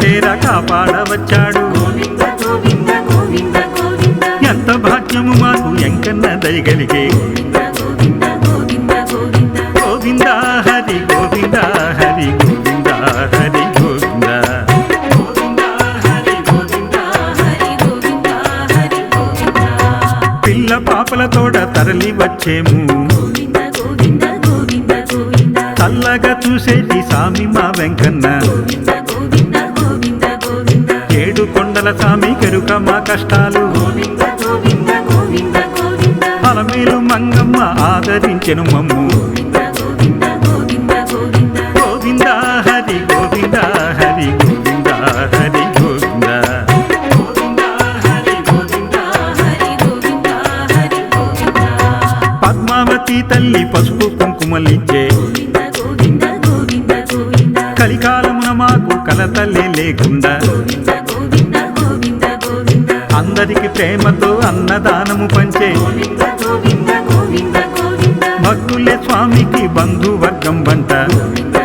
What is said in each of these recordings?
కష్టాలు కాపాడవచ్చాడు. గోవింద గోవింద గోవింద ఎంత భాగ్యము మాకు ఎంకన్న దయగలిగే. గోవింద గోవింద గోవింద గోవింద హరి గోవింద హరి గోవింద హరి గోవింద. హరి పిల్ల పాపల తోడ తరలి వచ్చేము. గోవింద గోవింద గోవింద గోవింద చల్లగా చూసేది సామి మా వెంకన్న. కొండల సామి కెరుక మా కష్టాలు. గోవింద గోవింద గోవింద గోవింద. అలమేలు మంగమ్మ ఆదరించెను మమ్ము. గోవింద హరి గోవింద హరి గోవింద హరి పద్మావతి తల్లి పసుపు కుంకుమలిచ్చే. కలికాలమున మాకు కలతల్లే లేకుండా. ప్రేమతో అన్నదానము పంచే. భక్తులే స్వామికి బంధువర్గం వంట. గోవింద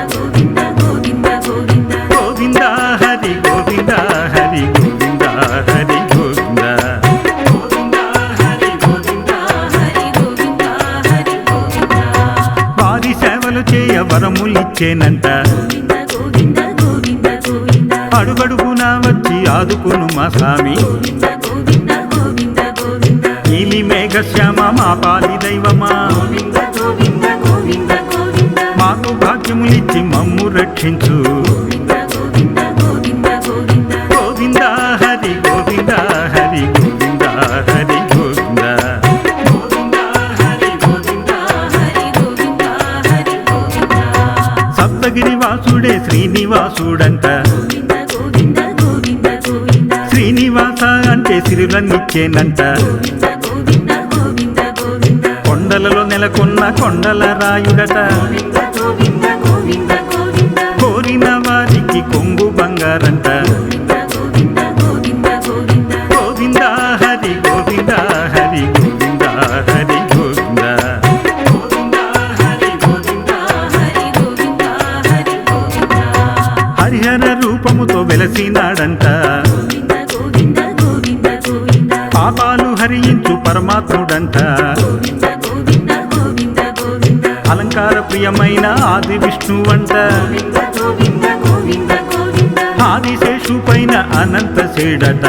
హరి గోవింద హరి గోవింద హరి గోవింద. వారి సేవలు చేయ వరములిచ్చేనంట. అడుగడుగునా వచ్చి ఆదుకును మా స్వామి. గోవింద నీలి మేఘశ్యామ మా పాలి దైవమా. మాకు భాగ్యములిచ్చి మమ్ము రక్షించు. గోవింద గోవింద గోవింద గోవింద. గోవింద హరి గోవింద హరి గోవింద హరి గోవింద. గోవింద హరి గోవింద హరి గోవింద హరి గోవింద. సప్తగిరి వాసుడే శ్రీనివాసుడంట శ్రీనివాస అంటే సిరులనిచ్చేనంట కొండలలో నెలకొన్న కొండల రాయుడట. కోరిన వారికి కొంగు బంగారంట. గోవింద హరి గోవింద హరి గోవింద గోవింద. హరిహర రూపముతో వెలసినాడంట. పాపాలు హరించు పరమాత్ముడంట గోవింద. గోవింద గోవింద గోవింద ఆదిశేషు పైన అనంత శేడట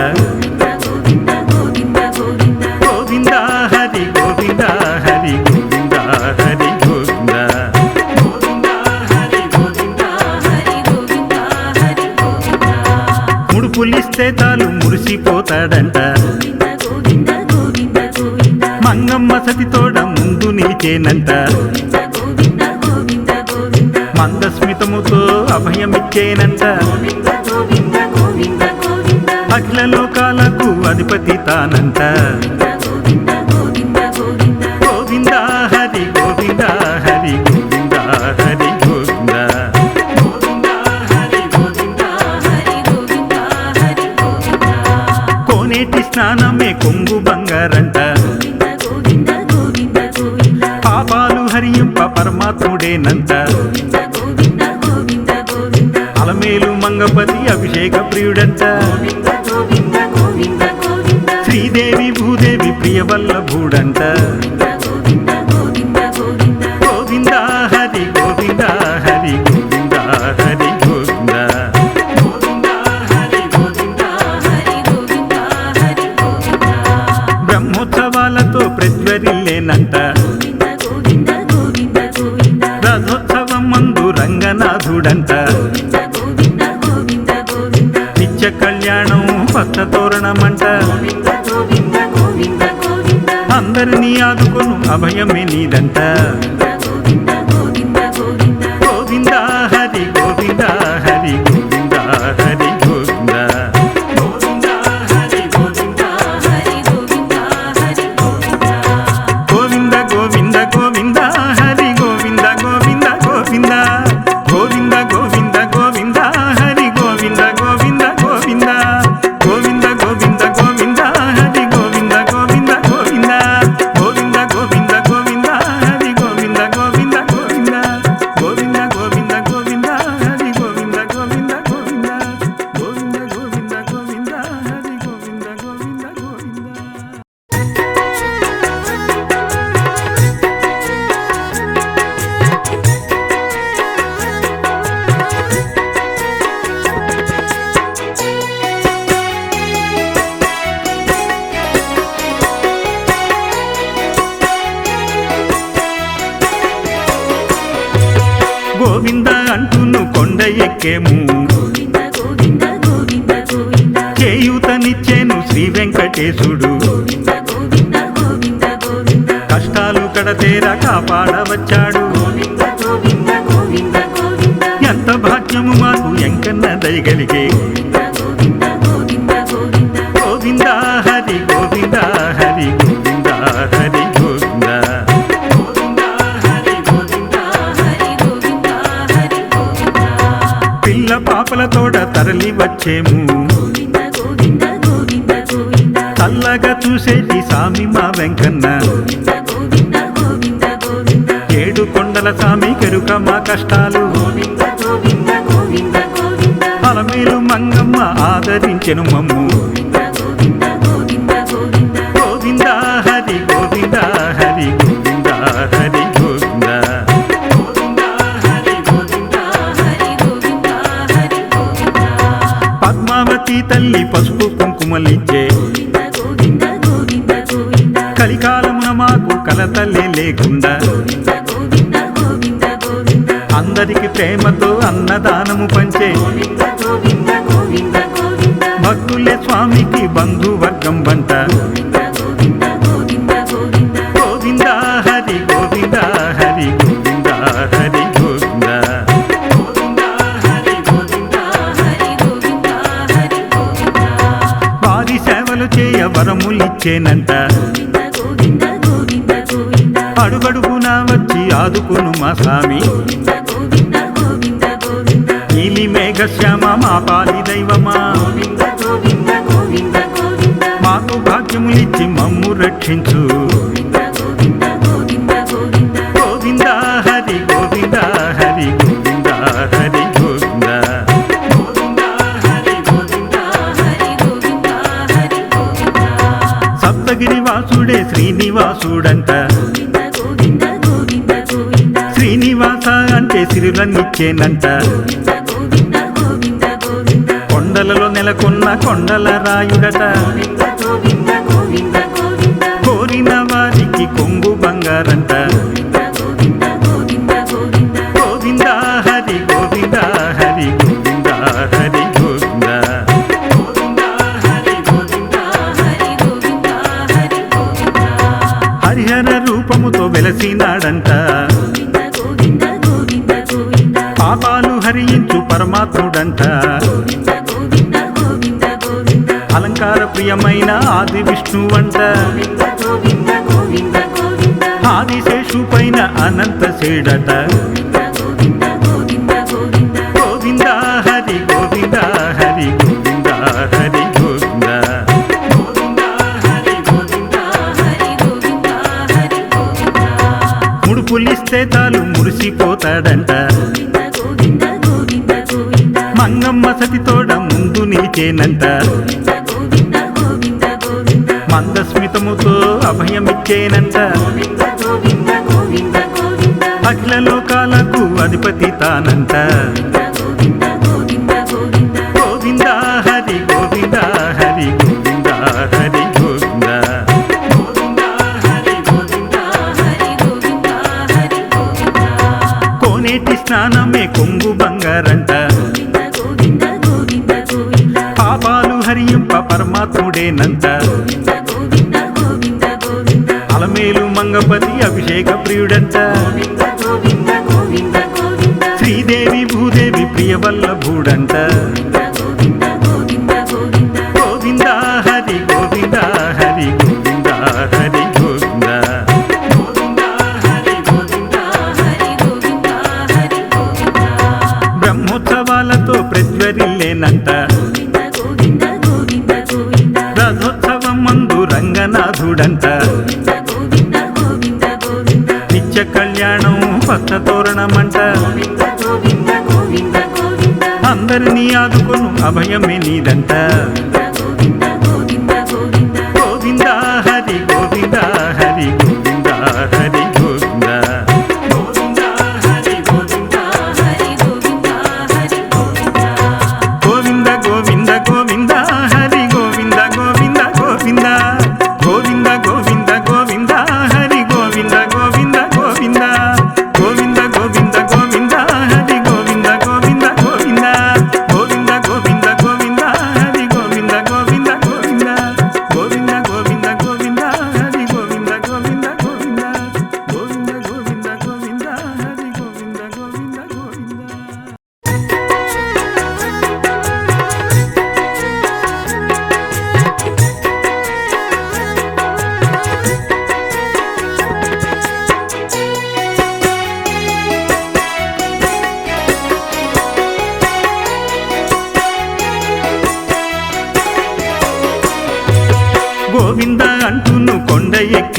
గోవింద హరి గోవింద హరి గోవింద హరి గోవింద. హరి ముడుపులిస్తే తాలు మురిసిపోతాడంట. గోవింద గోవింద గోవింద మంగమ్మ సతితోడ ముందు నిలిచేనంట మందస్మితముతో అభయమిచ్చేనంట. అఖిల లోకాలకు అధిపతి తానంట. గోవింద హరి గోవింద హరి గోవింద హరి గోవింద. కోనేటి స్నానమే కొంగు బంగారంట. పాపాలు హరియింప పరమాత్ముడేనంట. ప్రియుడంట శ్రీదేవి భూదేవి ప్రియవల్ల భూడంట అందరినీ ఆదుకొను అభయమే నీదంట. పాడవచ్చాడు. ఎంత భాగ్యము మాకు ఎంకన్న దయగలిగే. పాపల తోడ తరలి వచ్చేము. తల్లగా చూసేది సామి మా వెంకన్న. గోవిందల స్వామి కెరుక మా కష్టాలు. అలమేలు మంగమ్మ ఆదరించెను మమ్ము. గోవింద హరి హరి హరి పద్మావతి తల్లి పసుపు కుంకుమలిచ్చే. కలికాలమున మాకు కలతల్లే లేకుండా. అందరికి ప్రేమతో అన్నదానము పంచే. భక్తులే స్వామికి బంధువర్గం వంట. గోవింద హరి చేయ వరములిచ్చేనండి ఆదుకును మా స్వామి. నీలి మేఘ శ్యామ మా పాలి దైవమా. మాకు భాగ్యములిచ్చి మమ్ము రక్షించు. శ్రీనివాసుడే శ్రీనివాసుడంట. సిరులన్నిచ్చేనంట కొండలలో నెలకొన్న కొండల రాయుడట. ప్రియమైన ఆది విష్ణువంట ఆదిశేషు పైన అనంత సేడట. గోవింద హరి గోవింద హరి హరి ముడుపులిస్తే తాలు మురిసిపోతాడంట. మంగమ్మ సతితోడ ముందు నిలిచేనంట. మందస్మితముతో అభయమిచ్చేనంట. అట్ల లోకాలకు అధిపతి తానంట మేలు మంగపతి అభిషేక ప్రియుడంట. శ్రీదేవి భూదేవి ప్రియవల్ల భూడంట మనమంట అందరినీ ఆదుకును అభయమే నీదంట.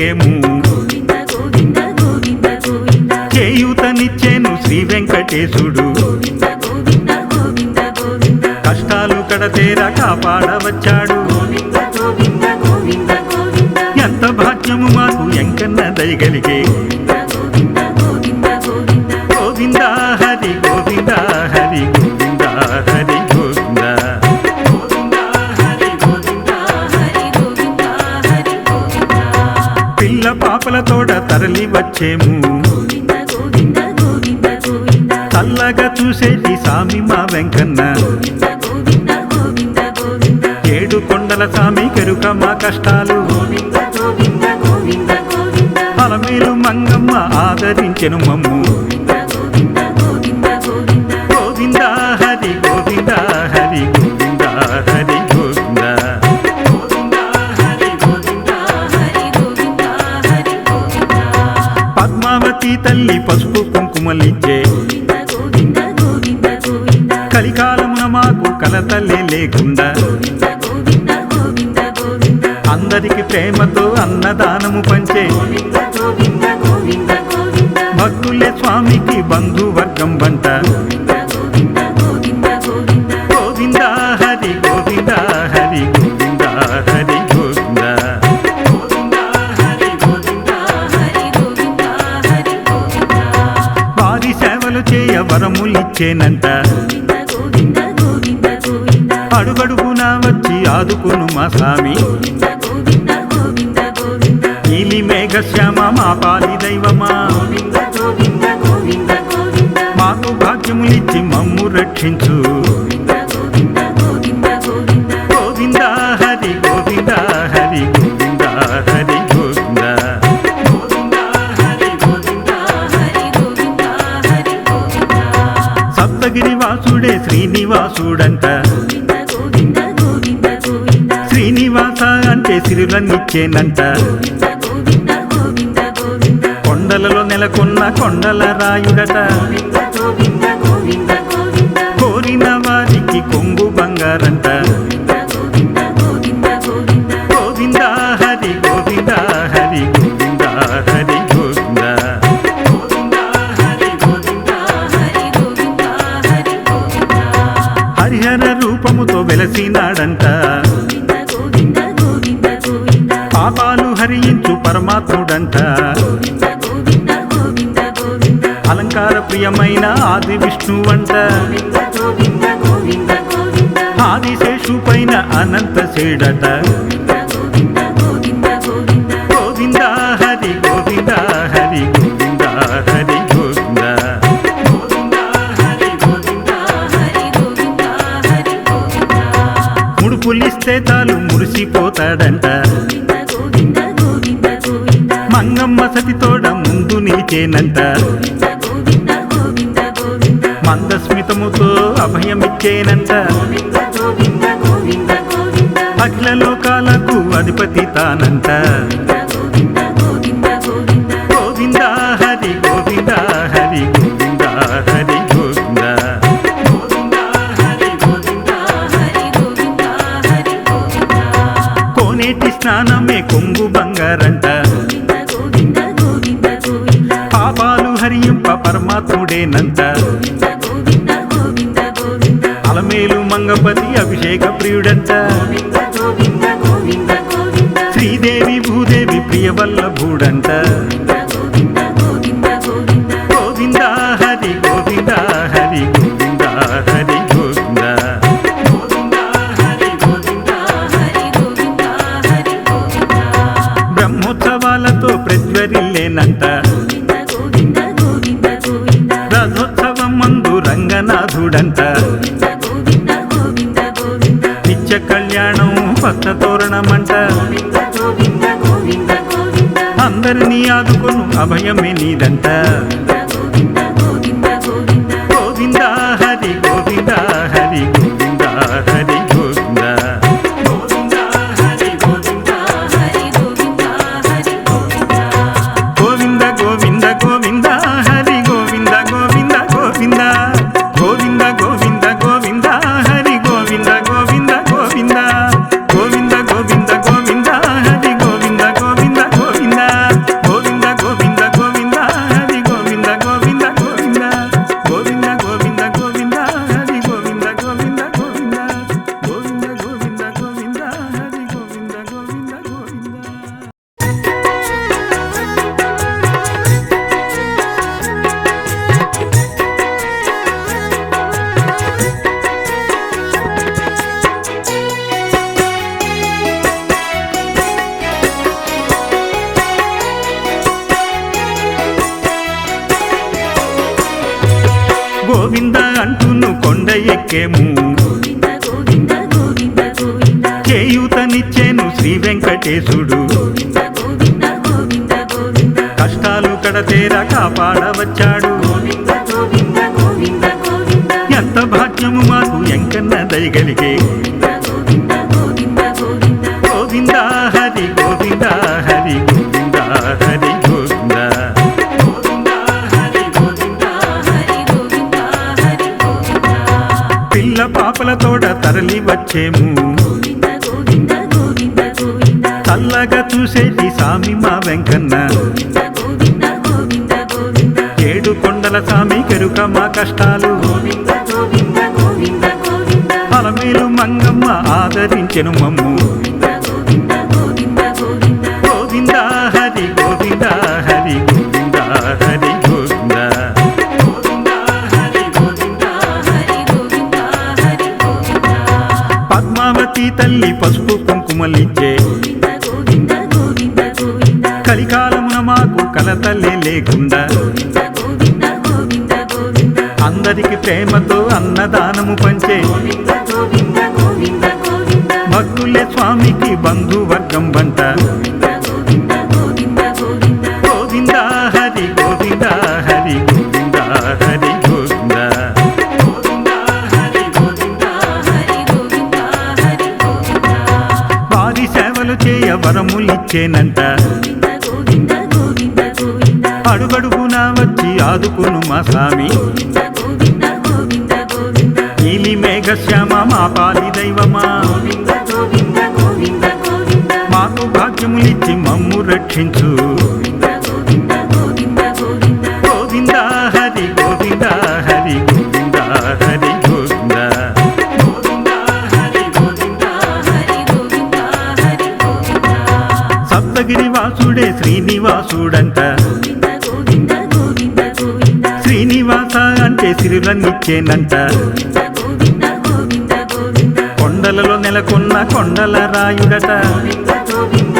కొండ ఎక్కేము చేయూతనిచ్చేను శ్రీ వెంకటేశుడు కష్టాలు కడతేరా కాపాడవచ్చాడు ఎంత భాగ్యము మాకు ఎంకన్న దయగలిగే తోడ తరలి వచ్చేము. చల్లగా చూసేటి సామి మా వెంకన్న. ఏడు కొండల సామి కెరుక మా కష్టాలు. అలమేలు మంగమ్మ ఆదరించెను మమ్ము. కలతలే కలతల్లే లేకుండా. అందరికి ప్రేమతో అన్నదానము పంచే. భక్తులే స్వామికి బంధువర్గం వంట. గోవింద హరి గోవింద హరి గోవింద హరి గోవింద. హరి గోవింద వారి సేవలు చేయ వరములిచ్చేనంట. అడుగడుగున వచ్చి ఆదుకును మా స్వామి. నీలి మేఘశ్యామ మా పాలి దైవమా. మాకు భాగ్యములిచ్చి మమ్ము రక్షించు. గోవింద అంటే కొండలలో నెలకొన్న కొండల రాయుడట. గోవింద కోరిన వారికి కొంగు బంగారంట. గోవింద గోవింద గోవింద హరి గోవింద హరి గోవింద హరి గోవింద. హరిహర రూపముతో వెలసినాడంట. ప్రియమైన ఆది విష్ణువంట. గోవింద గోవింద ఆదిశేషు పైన అనంత శేడట గోవింద గోవింద హరి గోవింద హరి గోవింద హరి గోవింద. ముడుపులిస్తే తాలు మురిసిపోతాడంట. గోవింద గోవింద గోవింద మంగమ్మ సతితోడ ముందు నిలిచేనంట మందస్మితముతో అభయమిచ్చేనంట. అఖిల లోకాలకు అధిపతి తానంట గోవింద హరి గోవింద హరి గోవింద హరి గోవింద. కోనేటి స్నానమే కొంగు బంగారంట. పాపాలు హరింప పరమాత్ముడేనంట. మంగపతి అభిషేక ప్రియుడంట. గోవింద శ్రీదేవి భూదేవి ప్రియవల్లభుడంట. గోవింద ఆదుకొను అభయమే నీదంట గోవింద అంటూను కొండ ఎక్కేము చేయూతనిచ్చేను శ్రీ వెంకటేశుడు. కష్టాలు కడతేరా కాపాడవచ్చాడు. పిల్ల పాపల తోడ తరలి వచ్చేము. చల్లగా చూసేటి సామి మా వెంకన్న. ఏడు కొండల సామి కెరుక మా కష్టాలు. అలమేలు మంగమ్మ ఆదరించెను మమ్ము. లేకుండా అందరికి ప్రేమతో అన్నదానము పంచే భక్తులే స్వామికి బంధువర్గం వంట. గోవింద హరి హరి హరి వారి సేవలు చేయ వరములిచ్చేనంట ఆదుకును మా స్వామి. ఇలి మేఘ శ్యామ మేఘశ్యామ మా పాలి దైవమా. మాకు భాగ్యములిచ్చి మమ్ము రక్షించు. గోవింద గోవింద హరి గోవింద హరి గోవింద హరి గోవింద. సప్తగిరి వాసుడే సిరులనిచ్చేనంట గోవింద కొండలలో నెలకొన్న కొండల రాయుడట. గోవింద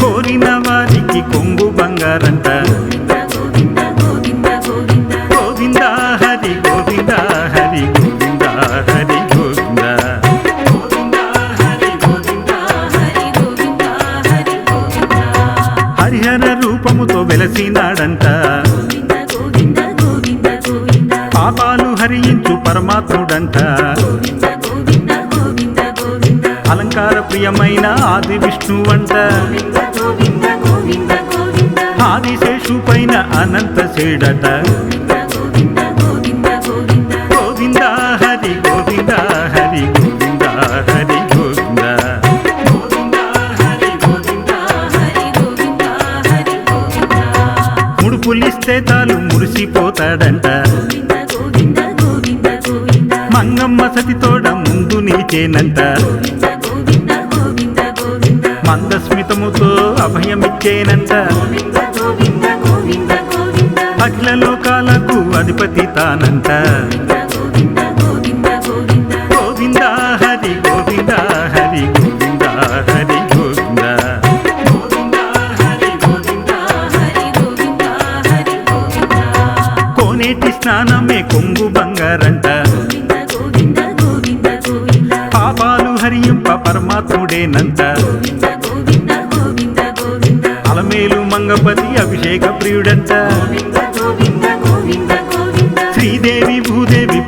కోరిన వారికి కొంగు బంగారంట. హరి గోవింద హరి గోవింద హరి గోవింద హరి గోవింద. హరిహర రూపముతో వెలసినాడంట. పాపాలు హరించు పరమాత్ముడంట. గోవింద గోవింద గోవింద అలంకార ప్రియమైన ఆది విష్ణువంట. అంట గోవింద గోవింద ఆదిశేషు పైన అనంత శేడట గోవింద గోవింద హరి హరి గోవింద హరి గోవింద హరి గోవింద హరి గోవింద. ముడుపులిస్తే తాలు మురిసిపోతాడంట. మంగమ్మ సతితోడ ముందు నిలిచేనంట గోవింద మందస్మితముతో అభయమిచ్చేనంట గోవింద అఖిల లోకాలకు అధిపతి తానంట హరి హరి గోవింద హరి గోవింద హరి గోవింద హరి గోవింద హరి గోవింద. కోనేటి స్నానమే కొంగు బంగారంట. పరమాత్ముడేనంట అలమేలు మంగపతి అభిషేక శ్రీదేవి భూదేవి